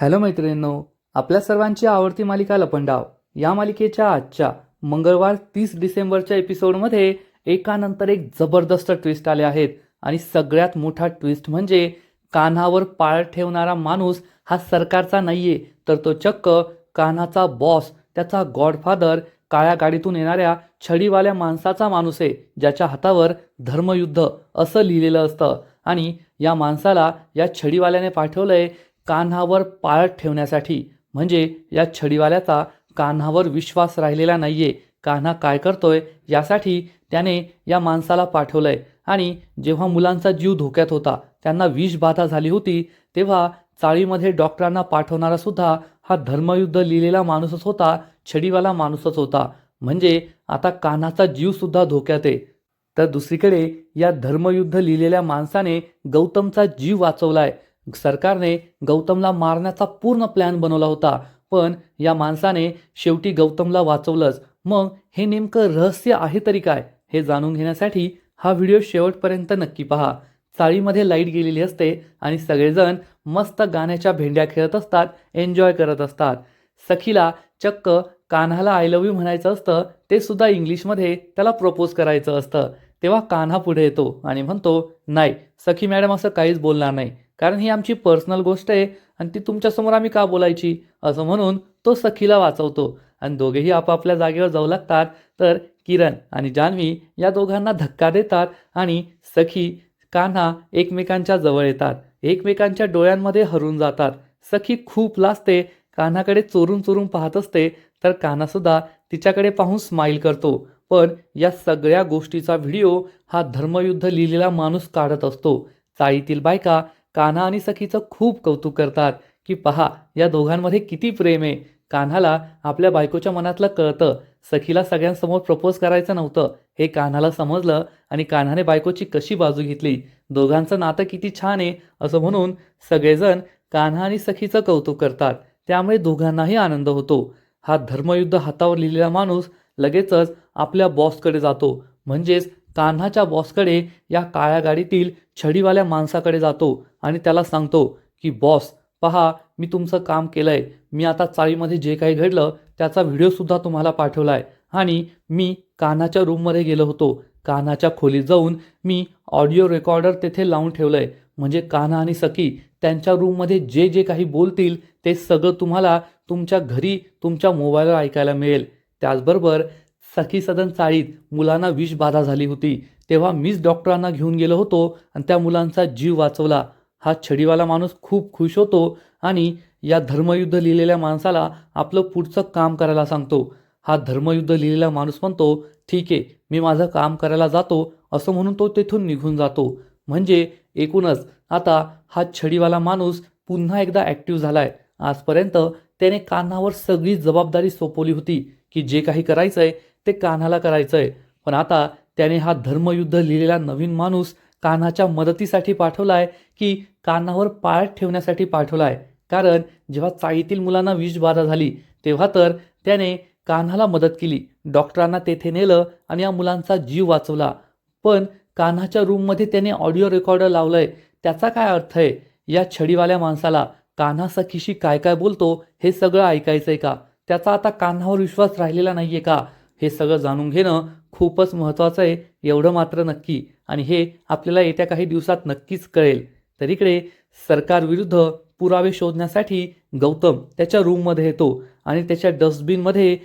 Hello मैत्रिणींनो आपल्या सर्वांची आवडती मालिका लपंडाव. या मालिकेच्या आजच्या मंगळवार तीस डिसेंबरच्या एपिसोडमध्ये एकानंतर एक जबरदस्त ट्विस्ट आले आहेत आणि सगळ्यात मोठा ट्विस्ट म्हणजे कान्हावर पाळ ठेवणारा माणूस हा सरकारचा नाहीये तर तो चक्क कान्हाचा बॉस त्याचा गॉडफादर काळ्या गाडीतून येणाऱ्या छडीवाल्या माणसाचा माणूस आहे ज्याच्या हातावर धर्मयुद्ध असं लिहिलेलं असतं. आणि या माणसाला या छडीवाल्याने पाठवलंय कान्हावर पाळत ठेवण्यासाठी. म्हणजे या छडीवाल्याचा कान्हावर विश्वास राहिलेला नाही आहे कान्हा काय करतोय यासाठी त्याने या माणसाला पाठवलंय. आणि जेव्हा मुलांचा जीव धोक्यात होता त्यांना विषबाधा झाली होती तेव्हा चाळीमध्ये डॉक्टरांना पाठवणारा सुद्धा हा धर्मयुद्ध लिहिलेला माणूसच होता छडीवाला माणूसच होता. म्हणजे आता कान्हाचा जीव सुद्धा धोक्यात आहे. तर दुसरीकडे या धर्मयुद्ध लिहिलेल्या माणसाने गौतमचा जीव वाचवलाय. सरकारने गौतमला मारण्याचा पूर्ण प्लॅन बनवला होता पण या माणसाने शेवटी गौतमला वाचवलंच. मग हे नेमकं रहस्य आहे तरी काय हे जाणून घेण्यासाठी हा व्हिडिओ शेवटपर्यंत नक्की पहा. चाळीमध्ये लाइट गेलेली असते आणि सगळेजण मस्त गाण्याच्या भेंड्या खेळत असतात एन्जॉय करत असतात. सखीला चक्क कान्हाला आय लव्ह यू म्हणायचं असतं ते सुद्धा इंग्लिशमध्ये त्याला प्रपोज करायचं असतं. तेव्हा कान्हा पुढे येतो आणि म्हणतो नाही सखी मॅडम असं काहीच बोलणार नाही. कारण ही आमची पर्सनल गोष्ट आहे आणि ती तुमच्यासमोर आम्ही का बोलायची? असं म्हणून तो सखीला वाचवतो. आणि दोघेही आपापल्या जागेवर जाऊ लागतात. तर किरण आणि जान्हवी या दोघांना धक्का देतात आणि सखी कान्हा एकमेकांच्या जवळ येतात. एकमेकांच्या डोळ्यांमध्ये हरून जातात. सखी खूप लाजते. कान्हाकडे चोरून चोरून पाहत असते. तर कान्हासुद्धा तिच्याकडे पाहून स्माईल करतो. पण या सगळ्या गोष्टीचा व्हिडिओ हा धर्मयुद्ध लिहिलेला माणूस काढत असतो. चाळीतील बायका कान्हा आणि सखीचं खूप कौतुक करतात की पहा या दोघांमध्ये किती प्रेम आहे. कान्हाला आपल्या बायकोच्या मनातलं कळतं. सखीला सगळ्यांसमोर प्रपोज करायचं नव्हतं. हे कान्हाला समजलं आणि कान्हाने बायकोची कशी बाजू घेतली? दोघांचं नातं किती छान आहे असं म्हणून सगळेजण कान्हा आणि सखीचं कौतुक करतात. त्यामुळे दोघांनाही आनंद होतो. हा धर्मयुद्ध हातावर लिहिलेला माणूस लगेचच आपल्या बॉसकडे जातो. म्हणजेच कान्हाच्या बॉसकडे या काळ्या गाडीतील छडीवाल्या माणसाकडे जातो आणि त्याला सांगतो की बॉस पहा मी तुमचं काम केलं आहे मी आता चाळीमध्ये जे काही घडलं त्याचा व्हिडिओसुद्धा तुम्हाला पाठवला आहे आणि मी कान्हाच्या रूममध्ये गेलो होतो. कान्हाच्या खोलीत जाऊन मी ऑडिओ रेकॉर्डर तेथे लावून ठेवलं आहे म्हणजे कान्हा आणि सखी त्यांच्या रूममध्ये जे जे काही बोलतील ते सगळं तुम्हाला तुमच्या घरी तुमच्या मोबाईलवर ऐकायला मिळेल. त्याचबरोबर सखी सदन चाळीत मुलांना विषबाधा झाली होती. तेव्हा मीच डॉक्टरांना घेऊन गेलो होतो आणि त्या मुलांचा जीव वाचवला. हा छडीवाला माणूस खूप खुश होतो आणि या धर्मयुद्ध लिहिलेल्या माणसाला आपलं पुढचं काम करायला सांगतो. हा धर्मयुद्ध लिहिलेला माणूस म्हणतो ठीक आहे मी माझं काम करायला जातो. असं म्हणून तो तेथून निघून जातो. म्हणजे एकूणच आता हा छडीवाला माणूस पुन्हा एकदा ॲक्टिव्ह झालाय. आजपर्यंत त्याने कानावर सगळी जबाबदारी सोपवली होती की जे काही करायचं आहे ते कान्हाला करायचं आहे पण आता त्याने हा धर्मयुद्ध लिहिलेला नवीन माणूस कान्हाच्या मदतीसाठी पाठवला आहे की कान्हावर पाळत ठेवण्यासाठी पाठवला आहे कारण जेव्हा चाळीतील मुलांना विषबाधा झाली तेव्हा तर त्याने कान्हाला मदत केली. डॉक्टरांना तेथे नेलं आणि या मुलांचा जीव वाचवला. पण कान्हाच्या रूममध्ये त्याने ऑडिओ रेकॉर्डर लावलंय. त्याचा काय अर्थ आहे? या छडीवाल्या माणसाला कान्हा सखीशी काय काय बोलतो हे सगळं ऐकायचंय का? त्याचा आता कान्हावर विश्वास राहिलेला नाहीये का? हे सगळं जाणून घेणं खूपच महत्त्वाचं आहे एवढं मात्र नक्की. आणि हे आपल्याला येत्या काही दिवसात नक्कीच कळेल. तर इकडे सरकारविरुद्ध पुरावे शोधण्यासाठी गौतम त्याच्या रूममध्ये येतो आणि त्याच्या डस्टबिनमध्ये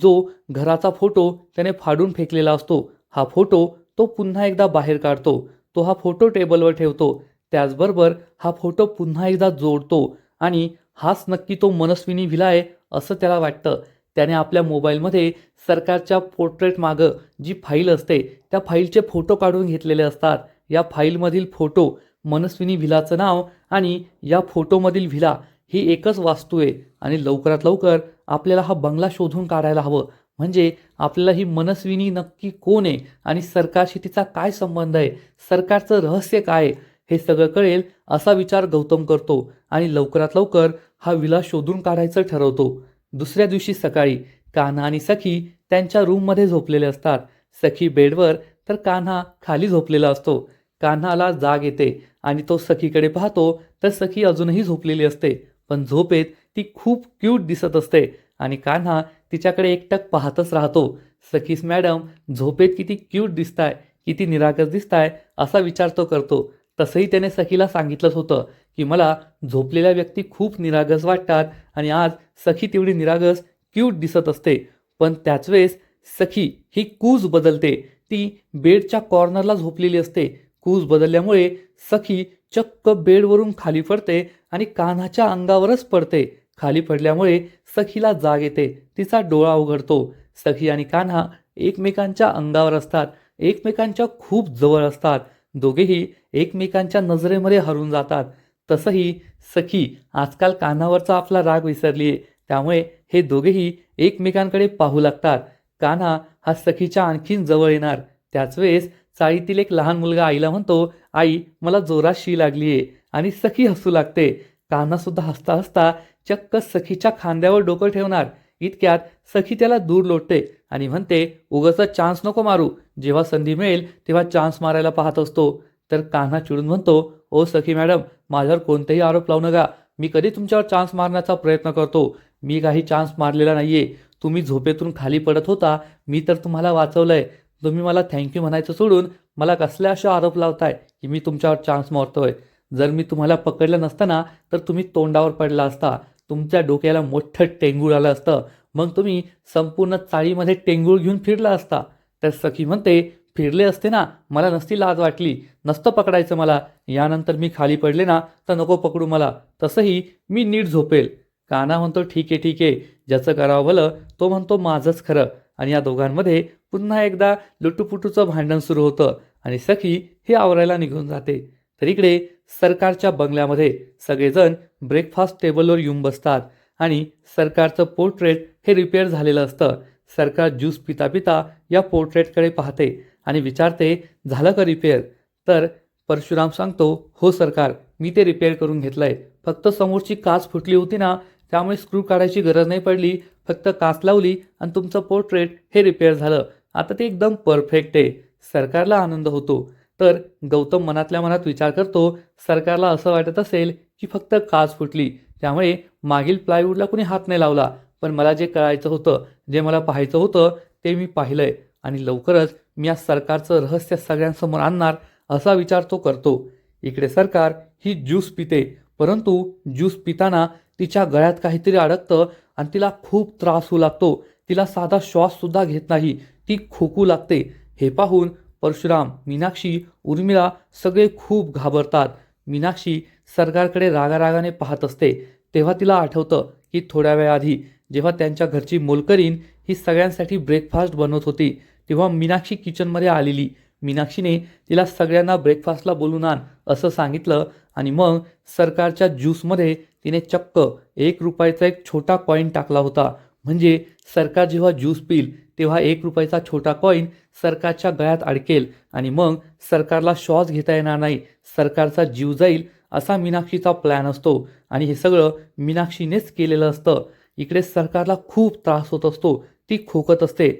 जो घराचा फोटो त्याने फाडून फेकलेला असतो हा फोटो तो पुन्हा एकदा बाहेर काढतो. तो हा फोटो टेबलवर ठेवतो. त्याचबरोबर हा फोटो पुन्हा एकदा जोडतो आणि हाच नक्की तो मनस्विनी विला आहे असं त्याला वाटतं. त्याने आपल्या मोबाईलमध्ये सरकारच्या पोर्ट्रेट मागं जी फाईल असते त्या फाईलचे फोटो काढून घेतलेले असतात. या फाईलमधील फोटो मनस्विनी व्हिलाचं नाव आणि या फोटोमधील व्हिला ही एकच वास्तू आहे आणि लवकरात लवकर आपल्याला हा बंगला शोधून काढायला हवं. म्हणजे आपल्याला ही मनस्विनी नक्की कोण आहे आणि सरकारशी तिचा काय संबंध आहे? सरकारचं रहस्य काय आहे? हे सगळं कळेल असा विचार गौतम करतो आणि लवकरात लवकर हा विला शोधून काढायचं ठरवतो. दुसऱ्या दिवशी सकाळी कान्हा आणि सखी त्यांच्या रूममध्ये झोपलेले असतात. सखी बेडवर तर कान्हा खाली झोपलेला असतो. कान्हाला जाग येते आणि तो सखीकडे पाहतो तर सखी अजूनही झोपलेली असते. पण झोपेत ती खूप क्यूट दिसत असते आणि कान्हा तिच्याकडे एकटक पाहतच राहतो. सखीस मॅडम झोपेत किती क्यूट दिसताय किती निरागस दिसताय असा विचार तो करतो. तसंही त्याने सखीला सांगितलंच होतं. की मला झोपलेल्या व्यक्ती खूप निरागस वाटतात आणि आज सखी तेवढी निरागस क्यूट दिसत असते. पण त्याच वेळेस सखी ही कूज बदलते. ती बेडच्या कॉर्नरला झोपलेली असते. कूज बदलल्यामुळे सखी चक्क बेडवरून खाली पडते आणि कान्हाच्या अंगावरच पडते. खाली पडल्यामुळे सखीला जाग येते. तिचा डोळा उघडतो. सखी आणि कान्हा एकमेकांच्या अंगावर असतात. एकमेकांच्या खूप जवळ असतात. दोघेही एकमेकांच्या नजरेमध्ये हरून जातात. तसंही सखी आजकाल कान्हावरचा आपला राग विसरली आहे त्यामुळे हे दोघेही एकमेकांकडे पाहू लागतात. कान्हा हा सखीच्या आणखीन जवळ येणार. त्याच वेळेस चाळीतील एक लहान मुलगा आईला म्हणतो आई मला जोरात शी लागली आहे आणि सखी हसू लागते. कान्हा सुद्धा हसता हसता चक्क सखीच्या खांद्यावर डोकं ठेवणार. इतक्यात सखी त्याला दूर लोटते आणि म्हणते उगाच चान्स नको मारू. जेव्हा संधी मिळेल तेव्हा चान्स मारायला पाहत असतो. तर कान्हा चिडून म्हणतो ओ सखी मॅडम माझ्यावर कोणतेही आरोप लावू नका. मी कधी तुमच्यावर चान्स मारण्याचा प्रयत्न करतो? मी काही चान्स मारलेला नाहीये. तुम्ही झोपेतून खाली पडत होता. मी तर तुम्हाला वाचवलंय. तुम्ही मला थँक्यू म्हणायचं सोडून मला कसले असे आरोप लावताय की मी तुमच्यावर चान्स मारतोय? जर मी तुम्हाला पकडलं नसताना तर तुम्ही तोंडावर पडला असता. तुमच्या डोक्याला मोठं टेंगूळ आलं असतं. मग तुम्ही संपूर्ण चाळीमध्ये टेंगूळ घेऊन फिरला असता. तर सखी म्हणते फिरले असते ना मला नसती लाज वाटली. नसतं पकडायचं मला. यानंतर मी खाली पडले ना तर नको पकडू मला. तसंही मी नीट झोपेल. काना म्हणतो ठीक आहे ठीक आहे. ज्याचं करावं भलं तो म्हणतो माझंच खरं. आणि या दोघांमध्ये पुन्हा एकदा लुटूपुटूचं भांडण सुरू होतं आणि सखी हे आवरायला निघून जाते. तर इकडे सरकारच्या बंगल्यामध्ये सगळेजण ब्रेकफास्ट टेबलवर येऊन बसतात आणि सरकारचं पोर्ट्रेट हे रिपेअर झालेलं असतं. सरकार ज्यूस पिता पिता या पोर्ट्रेटकडे पाहते. आणि विचारते झालं का रिपेअर तर परशुराम सांगतो हो सरकार मी ते रिपेअर करून घेतलं आहे फक्त समोरची काच फुटली होती ना त्यामुळे स्क्रू काढायची गरज नाही पडली. फक्त काच लावली आणि तुमचं पोर्ट्रेट हे रिपेअर झालं. आता ते एकदम परफेक्ट आहे. सरकारला आनंद होतो. तर गौतम मनातल्या मनात विचार करतो सरकारला असं वाटत असेल की फक्त काच फुटली. त्यामुळे मागील प्लायवूडला कुणी हात नाही लावला. पण मला जे कळायचं होतं जे मला पाहायचं होतं ते मी पाहिलं आहे आणि लवकरच मी या सरकारचं रहस्य सगळ्यांसमोर आणणार असा विचार तो करतो. इकडे सरकार ही ज्यूस पिते परंतु ज्यूस पिताना तिच्या गळ्यात काहीतरी अडकतं आणि तिला खूप त्रास होऊ लागतो. तिला साधा श्वाससुद्धा घेत नाही ती खोकू लागते. हे पाहून परशुराम मीनाक्षी उर्मिला सगळे खूप घाबरतात. मीनाक्षी सरकारकडे रागारागाने पाहत असते. तेव्हा तिला आठवतं की थोड्या वेळाआधी जेव्हा त्यांच्या घरची मोलकरीन ही सगळ्यांसाठी ब्रेकफास्ट बनवत होती तेव्हा मीनाक्षी किचनमध्ये आलेली. मीनाक्षीने तिला सगळ्यांना ब्रेकफास्टला बोलून आण असं सांगितलं आणि मग सरकारच्या ज्यूसमध्ये तिने चक्क एक रुपयाचा एक छोटा कॉईन टाकला होता. म्हणजे सरकार जेव्हा ज्यूस पिल तेव्हा एक रुपयाचा छोटा कॉईन सरकारच्या गळ्यात अडकेल आणि मग सरकारला श्वास घेता येणार नाही सरकारचा जीव जाईल असा मीनाक्षीचा प्लॅन असतो. आणि हे सगळं मीनाक्षीनेच केलेलं असतं. इकडे सरकारला खूप त्रास होत असतो ती खोकत असते.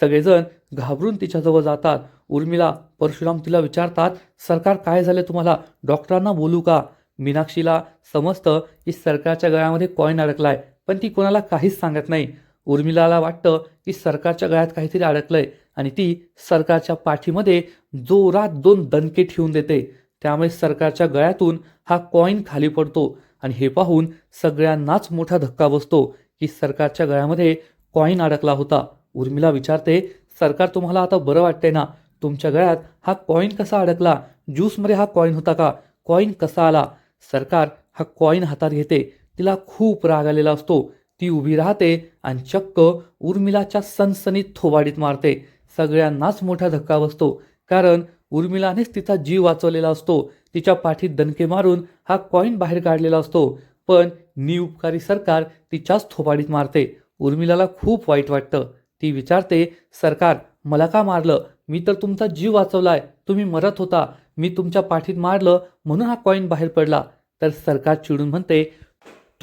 सगळेजण घाबरून तिच्याजवळ जातात. उर्मिला परशुराम तिला विचारतात सरकार काय झालं तुम्हाला? डॉक्टरांना बोलू का? मीनाक्षीला समजतं की सरकारच्या गळ्यामध्ये कॉईन अडकलाय पण ती कोणाला काहीच सांगत नाही. उर्मिलाला वाटतं की सरकारच्या गळ्यात काहीतरी अडकलंय आणि ती सरकारच्या पाठीमध्ये जोरात दोन दणके ठेवून देते. त्यामुळे सरकारच्या गळ्यातून हा कॉईन खाली पडतो आणि हे पाहून सगळ्यांनाच मोठा धक्का बसतो की सरकारच्या गळ्यामध्ये कॉईन अडकला होता. उर्मिला विचारते सरकार तुम्हाला आता बरं वाटतंय ना? तुमच्या गळ्यात हा कॉईन कसा अडकला? ज्यूसमध्ये हा कॉईन होता का? कॉईन कसा आला? सरकार हा कॉईन हातात घेते. तिला खूप राग आलेला असतो. ती उभी राहते आणि चक्क उर्मिलाच्या सनसनीत थोबाडीत मारते. सगळ्यांनाच मोठा धक्का बसतो. कारण उर्मिलानेच तिचा जीव वाचवलेला असतो. तिच्या पाठीत दणके मारून हा कॉईन बाहेर काढलेला असतो. पण निउपकारी सरकार तिच्याच थोबाडीत मारते. उर्मिलाला खूप वाईट वाटतं. ती विचारते सरकार मला का मारलं? मी तर तुमचा जीव वाचवलाय. तुम्ही मरत होता. मी तुमच्या पाठीत मारलं म्हणून हा कॉईन बाहेर पडला. तर सरकार चिडून म्हणते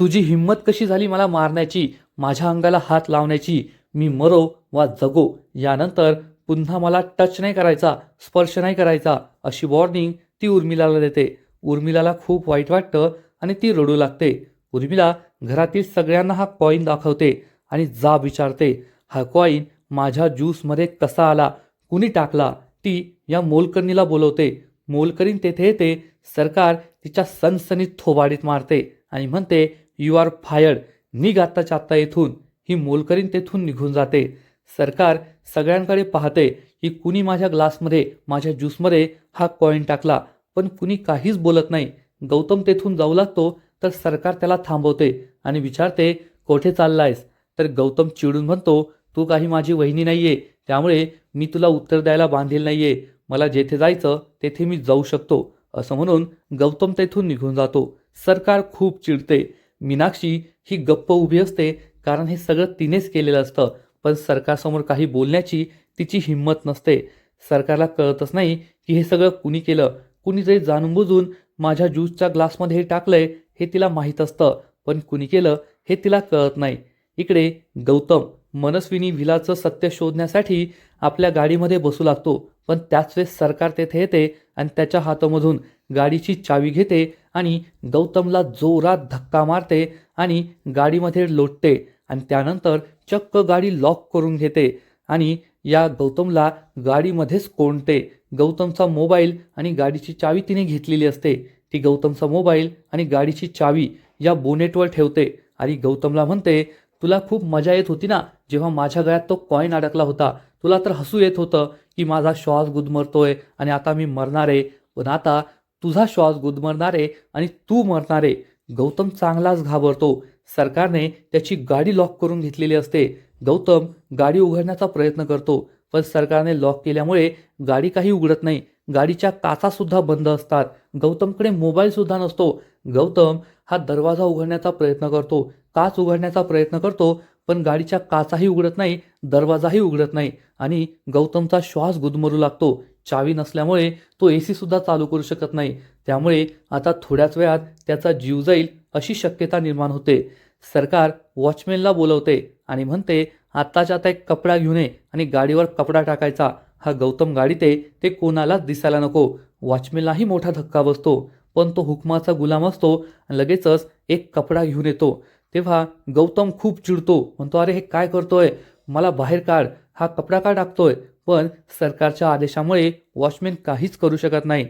तुझी हिंमत कशी झाली मला मारण्याची? माझ्या अंगाला हात लावण्याची? मी मरो वा जगो? यानंतर पुन्हा मला टच नाही करायचा स्पर्श नाही करायचा अशी वॉर्निंग ती उर्मिलाला देते. उर्मिलाला खूप वाईट वाटतं आणि ती रडू लागते. उर्मिला घरातील सगळ्यांना हा कॉईन दाखवते आणि जा विचारते. हा कॉईन माझ्या ज्यूसमध्ये कसा आला? कुणी टाकला? ती या मोलकरणीला बोलवते. मोलकरीण तेथे येते. सरकार तिच्या सनसनीत थोबाडीत मारते आणि म्हणते यू आर फायर्ड निघ आत्ताच्या आत्ता येथून. ही मोलकरीण तेथून निघून जाते. सरकार सगळ्यांकडे पाहते की कुणी माझ्या ग्लासमध्ये माझ्या ज्यूसमध्ये हा कॉईन टाकला. पण कुणी काहीच बोलत नाही. गौतम तेथून जाऊ लागतो तर सरकार त्याला थांबवते आणि विचारते कोठे चाललायस? तर गौतम चिडून म्हणतो तू काही माझी वहिनी नाहीये त्यामुळे मी तुला उत्तर द्यायला बांधील नाहीये. मला जेथे जायचं तेथे मी जाऊ शकतो. असं म्हणून गौतम तेथून निघून जातो. सरकार खूप चिडते. मीनाक्षी ही गप्प उभी असते कारण हे सगळं तिनेच केलेलं असतं. पण सरकारसमोर काही बोलण्याची तिची हिंमत नसते. सरकारला कळतच नाही की हे सगळं कुणी केलं. कुणीतरी जाणून बुजून माझ्या ज्यूसच्या ग्लासमध्ये हे टाकलंय हे तिला माहीत असतं. पण कुणी केलं हे तिला कळत नाही. इकडे गौतम मनस्विनी विलाचं सत्य शोधण्यासाठी आपल्या गाडीमध्ये बसू लागतो पण त्याच वेळेस सरकार तेथे येते आणि त्याच्या हातामधून गाडीची चावी घेते आणि गौतमला जोरात धक्का मारते आणि गाडीमध्ये लोटते आणि त्यानंतर चक्क गाडी लॉक करून घेते आणि या गौतमला गाडीमध्येच कोंडते गौतमचा मोबाईल आणि गाडीची चावी तिने घेतलेली असते. ती गौतमचा मोबाईल आणि गाडीची चावी या बोनेटवर ठेवते आणि गौतमला म्हणते तुला खूप मजा येत होती ना? जेव्हा माझ्या गळ्यात तो कॉईन अडकला होता. तुला तर हसू येत होतं की माझा श्वास गुदमरतोय आणि आता मी मरणार आहे. पण आता तुझा श्वास गुदमरणार आहे आणि तू मरणार आहे. गौतम चांगलाच घाबरतो. सरकारने त्याची गाडी लॉक करून घेतलेली असते. गौतम गाडी उघडण्याचा प्रयत्न करतो पण सरकारने लॉक केल्यामुळे गाडी काही उघडत नाही. गाडीच्या काचासुद्धा बंद असतात. गौतमकडे मोबाईलसुद्धा नसतो. गौतम हा दरवाजा उघडण्याचा प्रयत्न करतो. काच उघडण्याचा प्रयत्न करतो पण गाडीच्या काचाही उघडत नाही दरवाजाही उघडत नाही आणि गौतमचा श्वास गुदमरू लागतो. चावी नसल्यामुळे तो ए सुद्धा चालू करू शकत नाही. त्यामुळे आता थोड्याच वेळात त्याचा जीव जाईल अशी शक्यता निर्माण होते. सरकार वॉचमॅनला बोलवते आणि म्हणते आत्ताच्या आता एक कपडा घेऊन ये आणि गाडीवर कपडा टाकायचा. हा गौतम गाडीते ते कोणालाच दिसायला नको. वॉचमॅनलाही मोठा धक्का बसतो. पण तो हुकमाचा गुलाम असतो आणि लगेचच एक कपडा घेऊन येतो. तेव्हा गौतम खूप चिडतो. म्हणतो अरे हे काय करतोय? मला बाहेर काढ. हा कपडा का टाकतोय? पण सरकारच्या आदेशामुळे वॉचमॅन काहीच करू शकत नाही.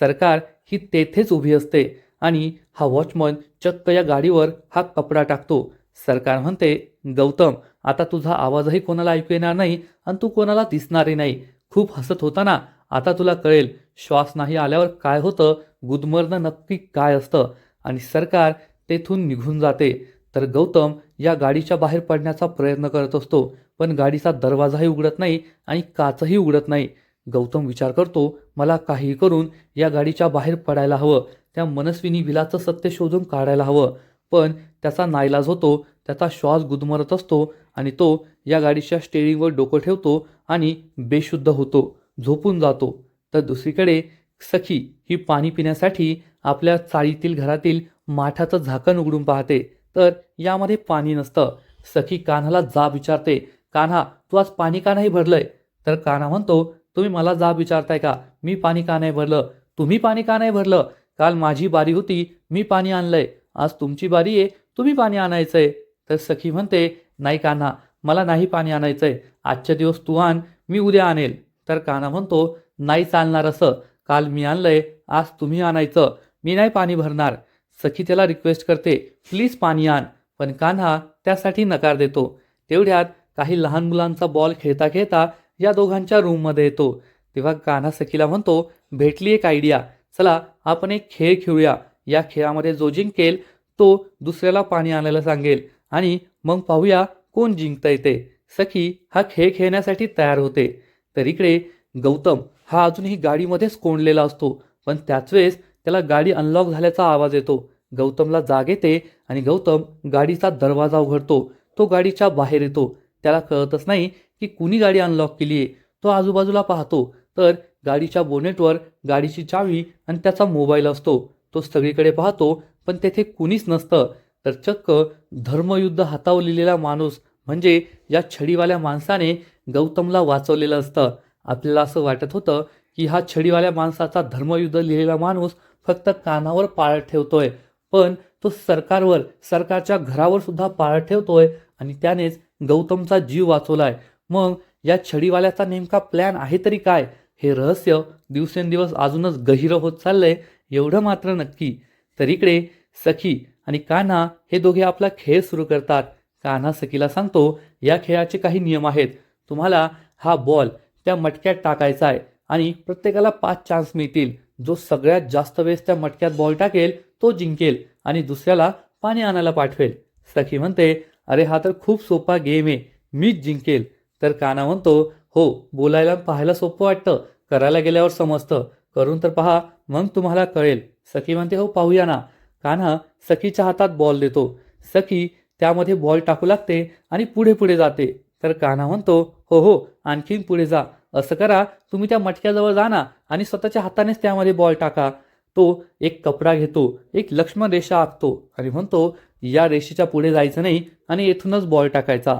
सरकार ही तेथेच उभी असते आणि हा वॉचमन चक्क या गाडीवर हा कपडा टाकतो. सरकार म्हणते गौतम आता तुझा आवाजही कोणाला ऐकू येणार नाही आणि तू कोणाला दिसणारही नाही. खूप हसत होता ना आता तुला कळेल. श्वास नाही आल्यावर काय होतं गुदमरणं नक्की काय असतं आणि सरकार तेथून निघून जाते. तर गौतम या गाडीच्या बाहेर पडण्याचा प्रयत्न करत असतो पण गाडीचा दरवाजाही उघडत नाही आणि काचही उघडत नाही. गौतम विचार करतो मला काहीही करून या गाडीच्या बाहेर पडायला हवं. त्या मनस्विनी विलाचं सत्य शोधून काढायला हवं पण त्याचा नाईलाज होतो त्याचा श्वास गुदमरत असतो आणि तो या गाडीच्या स्टेरिंगवर डोकं ठेवतो आणि बेशुद्ध होतो झोपून जातो. तर दुसरीकडे सखी ही पाणी पिण्यासाठी आपल्या चाळीतील घरातील माठाचं झाकण उघडून पाहते. तर यामध्ये पाणी नसतं. सखी कान्हाला जाब विचारते कान्हा तू आज पाणी का नाही भरलंय? तर कान्हा म्हणतो तुम्ही मला जाब विचारताय का? मी पाणी का नाही भरलं? तुम्ही पाणी का नाही भरलं? काल माझी बारी होती मी पाणी आणलंय. आज तुमची बारी आहे तुम्ही पाणी आणायचंय. तर सखी म्हणते नाही कान्हा मला नाही पाणी आणायचंय. आजच्या दिवस तू आण मी उद्या आणेल. तर कान्हा म्हणतो नाही चालणार असं. काल मी आणलंय आज तुम्ही आणायचं. मी नाही पाणी भरणार. सखी त्याला रिक्वेस्ट करते प्लीज पाणी आण. पण कान्हा त्यासाठी नकार देतो. तेवढ्यात काही लहान मुलांचा बॉल खेळता खेळता या दोघांच्या रूममध्ये येतो. तेव्हा कान्हा सखीला म्हणतो भेटली एक आयडिया चला आपण एक खेळ खेळूया. या खेळामध्ये जो जिंकेल तो दुसऱ्याला पाणी आणायला सांगेल. आणि मग पाहूया कोण जिंकता येते सखी हा खेळ खेळण्यासाठी तयार होते. तर इकडे गौतम हा अजूनही गाडीमध्येच कोंडलेला असतो. पण त्याच वेळेस त्याला गाडी अनलॉक झाल्याचा आवाज येतो. गौतमला जाग येते आणि गौतम गाडीचा दरवाजा उघडतो. तो गाडीच्या बाहेर येतो. त्याला कळतच नाही की कुणी गाडी अनलॉक केली आहे तो आजूबाजूला पाहतो. तर गाडीच्या बोनेटवर गाडीची चावी आणि त्याचा मोबाईल असतो. तो सगळीकडे पाहतो पण तेथे कुणीच नसतं. तर चक्क धर्मयुद्ध हातावर माणूस म्हणजे या छडीवाल्या माणसाने गौतमला वाचवलेलं असतं. आपल्याला असं वाटत होतं की हा छडीवाल्या माणसाचा धर्मयुद्ध लिहिलेला माणूस फक्त कानावर पाळत ठेवतोय. पण तो सरकारवर सरकारच्या घरावर सुद्धा पाळ ठेवतोय आणि त्यानेच गौतमचा जीव वाचवलाय. मग या छडीवाल्याचा नेमका प्लॅन आहे तरी काय? हे रहस्य दिवसेंदिवस अजूनच गहिरं होत चाललंय एवढं मात्र नक्की. तर इकडे सखी आणि कान्हा हे दोघे आपला खेळ सुरू करतात. कान्हा सखीला सांगतो या खेळाचे काही नियम आहेत. तुम्हाला हा बॉल त्या मटक्यात टाकायचा आहे. आणि प्रत्येकाला पाच चान्स मिळतील. जो सगळ्यात जास्त वेळेस त्या मटक्यात बॉल टाकेल तो जिंकेल आणि दुसऱ्याला पाणी आणायला पाठवेल. सखी म्हणते अरे हा तर खूप सोपा गेम आहे. मीच जिंकेल. तर काना म्हणतो हो बोलायला पाहायला सोपं वाटतं. करायला गेल्यावर समजतं. करून तर पहा मग तुम्हाला कळेल. सखी म्हणते हो पाहूया ना. कान्हा सखीच्या हातात बॉल देतो. सखी त्यामध्ये बॉल टाकू लागते आणि पुढे पुढे जाते. तर कान्हा म्हणतो हो हो आणखीन पुढे जा. असं करा तुम्ही त्या मटक्याजवळ जाणा आणि स्वतःच्या हातानेच त्यामध्ये बॉल टाका. तो एक कपडा घेतो एक लक्ष्मण रेषा आखतो आणि म्हणतो या रेषेच्या पुढे जायचं नाही आणि येथूनच बॉल टाकायचा.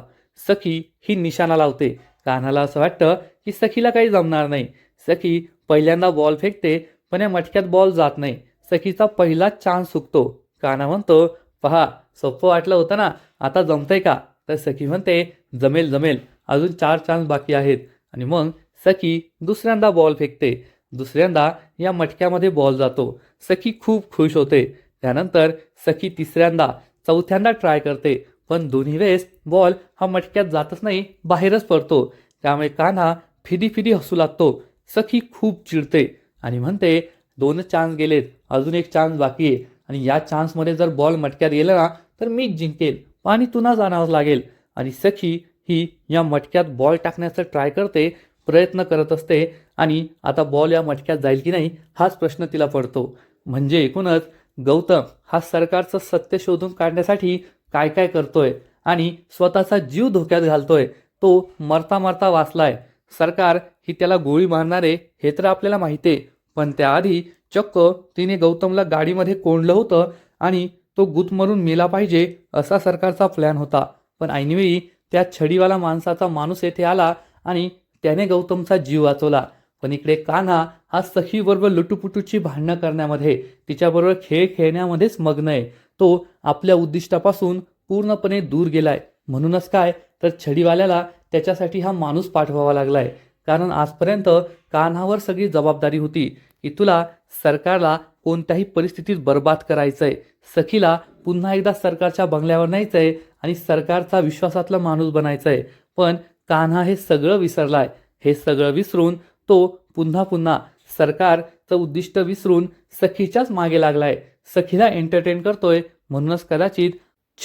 सखी ही निशाणा लावते. कान्हाला असं वाटतं की सखीला काही जमणार नाही. सखी पहिल्यांदा बॉल फेकते पण या मटक्यात बॉल जात नाही. सखीचा पहिला चान्स चुकतो कान्हा म्हणतो पहा सोपं वाटलं होतं ना आता जमतंय का? तर सखी म्हणते जमेल जमेल. अजून चार चान्स बाकी आहेत. आणि मग सखी दुसऱ्यांदा बॉल फेकते. दुसऱ्यांदा या मटक्यामध्ये बॉल जातो. सखी खूप खुश होते. त्यानंतर सखी तिसऱ्यांदा चौथ्यांदा ट्राय करते. पण दोन्ही वेळेस बॉल हा मटक्यात जातच नाही बाहेरच पडतो. त्यामुळे कान्हा फिदी फिदी हसू लागतो. सखी खूप चिडते आणि म्हणते दोनच चान्स गेलेत अजून एक चान्स बाकी आहे. आणि या चान्समध्ये जर बॉल मटक्यात गेला ना तर मीच जिंकेल. पाणी तुनाच आणावं लागेल. आणि सखी ही या मटक्यात बॉल टाकण्याचं ट्राय करते प्रयत्न करत असते आणि आता बॉल या मटक्यात जाईल की नाही हाच प्रश्न तिला पडतो. म्हणजे एकूणच गौतम हा सरकारचं सत्य शोधून काढण्यासाठी काय काय करतोय आणि स्वतःचा जीव धोक्यात घालतोय तो मरता मरता वाचलाय. सरकार ही त्याला गोळी मारणारे हे तर आपल्याला माहिती आहे पण त्याआधी चक्क तिने गौतमला गाडीमध्ये कोंडलं होतं आणि तो गुदमरून मेला पाहिजे असा सरकारचा प्लॅन होता. पण ऐनवेळी त्या छडीवाला माणसाचा माणूस येथे आला आणि त्याने गौतमचा जीव वाचवला. पण इकडे कान्हा हा सखीबरोबर लुटुपुटूची भांडणं करण्यामध्ये तिच्याबरोबर खेळ खेळण्यामध्येच मग्न आहे. तो आपल्या उद्दिष्टापासून पूर्णपणे दूर गेलाय. म्हणूनच काय तर छडीवाल्याला त्याच्यासाठी हा माणूस पाठवावा लागलाय. कारण आजपर्यंत कान्हावर सगळी जबाबदारी होती की तुला सरकारला कोणत्याही परिस्थितीत बर्बाद आहे सखीला पुन्हा एकदा सरकारच्या बंगल्यावर न्यायचं आहे आणि सरकारचा विश्वासातला माणूस बनायचंय. पण कान्हा हे सगळं विसरलाय. हे सगळं विसरून तो पुन्हा पुन्हा सरकारचं उद्दिष्ट विसरून सखीच्याच मागे लागलाय. सखीला एंटरटेन करतोय म्हणूनच कदाचित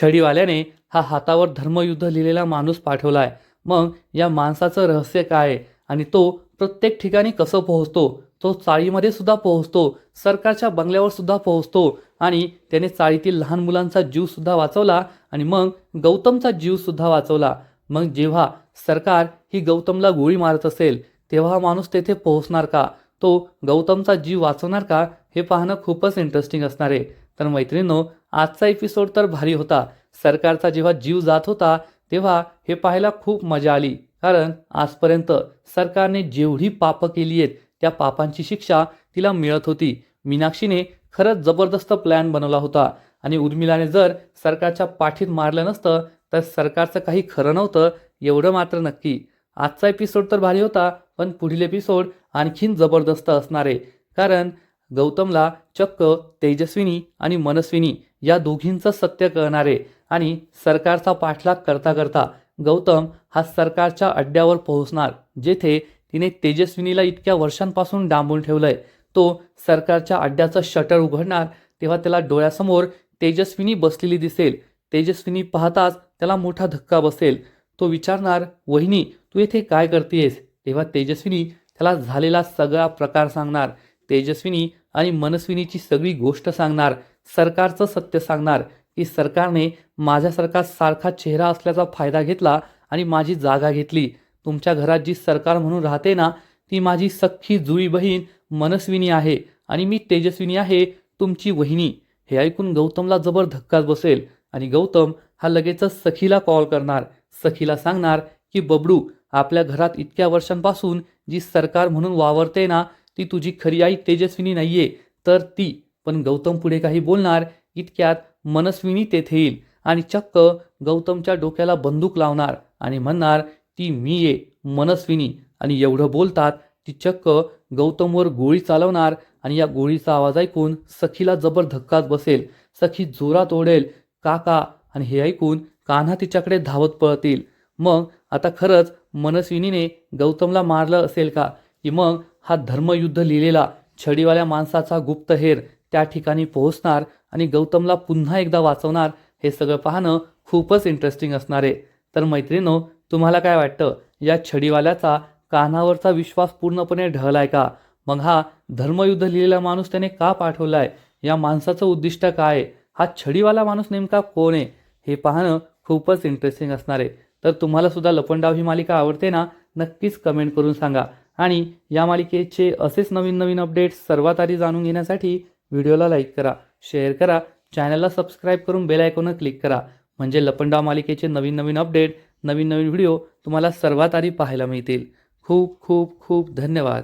छडीवाल्याने हा हातावर धर्मयुद्ध लिहिलेला माणूस पाठवलाय. मग या माणसाचं रहस्य काय? आहे आणि तो प्रत्येक ठिकाणी कसं पोहोचतो? तो चाळीमध्ये सुद्धा पोहोचतो सरकारच्या बंगल्यावर सुद्धा पोहोचतो आणि त्याने चाळीतील लहान मुलांचा जीव सुद्धा वाचवला आणि मग गौतमचा जीव सुद्धा वाचवला. मग जेव्हा सरकार ही गौतमला गोळी मारत असेल तेव्हा माणूस तेथे पोहोचणार का? तो गौतमचा जीव वाचवणार का? हे पाहणं खूपच इंटरेस्टिंग असणार आहे. तर मैत्रिणींनो आजचा एपिसोड तर भारी होता. सरकारचा जेव्हा जीव जात होता तेव्हा हे पाहायला खूप मजा आली. कारण आजपर्यंत सरकारने जेवढी पापं केली आहेत त्या पापांची शिक्षा तिला मिळत होती. मीनाक्षीने खरंच जबरदस्त प्लॅन बनवला होता. आणि उर्मिलाने जर सरकारच्या पाठीत मारलं नसतं तर सरकारचं काही खरं नव्हतं एवढं मात्र नक्की. आजचा एपिसोड तर भारी होता पण पुढील एपिसोड आणखीन जबरदस्त असणार. आहे कारण गौतमला चक्क तेजस्विनी आणि मनस्विनी या दोघींचं सत्य कळणार आहे आणि सरकारचा पाठलाग करता करता गौतम हा सरकारच्या अड्ड्यावर पोहोचणार जेथे तिने तेजस्विनीला इतक्या वर्षांपासून डांबून ठेवलंय. तो सरकारच्या अड्ड्याचं शटर उघडणार तेव्हा त्याला डोळ्यासमोर तेजस्विनी बसलेली दिसेल. तेजस्विनी पाहताच त्याला मोठा धक्का बसेल. तो विचारणार वहिनी तू येथे काय करतेयस? तेव्हा तेजस्विनी त्याला झालेला सगळा प्रकार सांगणार. तेजस्विनी आणि मनस्विनीची सगळी गोष्ट सांगणार. सरकारचं सत्य सांगणार की सरकारने माझ्यासारखा सारखा चेहरा असल्याचा फायदा घेतला आणि माझी जागा घेतली. तुमच्या घरात जी सरकार म्हणून राहते ना ती माझी सख्खी जुळी बहीण मनस्विनी आहे आणि मी तेजस्विनी आहे तुमची वहिनी. हे ऐकून गौतमला जबर धक्काच बसेल आणि गौतम हा लगेचच सखीला कॉल करणार. सखीला सांगणार की बबडू आपल्या घरात इतक्या वर्षांपासून जी सरकार म्हणून वावरते ना ती तुझी खरी आई तेजस्विनी नाहीये. तर ती. पण गौतम पुढे काही बोलणार इतक्यात मनस्विनी तेथे येईल आणि चक्क गौतमच्या डोक्याला बंदूक लावणार आणि म्हणणार ती मी ये मनस्विनी. आणि एवढं बोलतात ती चक्क गौतमवर गोळी चालवणार आणि या गोळीचा आवाज ऐकून सखीला जबर धक्काच बसेल. सखी जोरात ओढेल काका आणि हे ऐकून कान्हा तिच्याकडे धावत पळतील. मग आता खरंच मनस्विनीने गौतमला मारलं असेल का? की मग हा धर्मयुद्ध लिहिलेला छडीवाल्या माणसाचा गुप्तहेर त्या ठिकाणी पोहोचणार आणि गौतमला पुन्हा एकदा वाचवणार हे सगळं पाहणं खूपच इंटरेस्टिंग असणार आहे. तर मैत्रिणो तुम्हाला काय वाटतं? या छडीवाल्याचा कानावरचा विश्वास पूर्णपणे ढळलाय का? मग हा धर्मयुद्ध लिहिलेला माणूस त्याने का पाठवलाय? या माणसाचं उद्दिष्ट काय? आहे? हा छडीवाला माणूस नेमका कोण आहे? हे पाहणं खूपच इंटरेस्टिंग असणार आहे. तर तुम्हाला सुद्धा लपंडाव ही मालिका आवडते ना नक्कीच कमेंट करून सांगा. आणि या मालिकेचे असेच नवीन नवीन अपडेट्स सर्वात आधी जाणून घेण्यासाठी व्हिडिओला लाईक करा शेअर करा चॅनलला सबस्क्राईब करून बेल आयकॉनवर क्लिक करा. म्हणजे लपंडाव मालिकेचे नवीन नवीन अपडेट नवीन नवीन व्हिडिओ तुम्हाला सर्वात आधी पाहायला मिळतील. खूप खूप खूप धन्यवाद.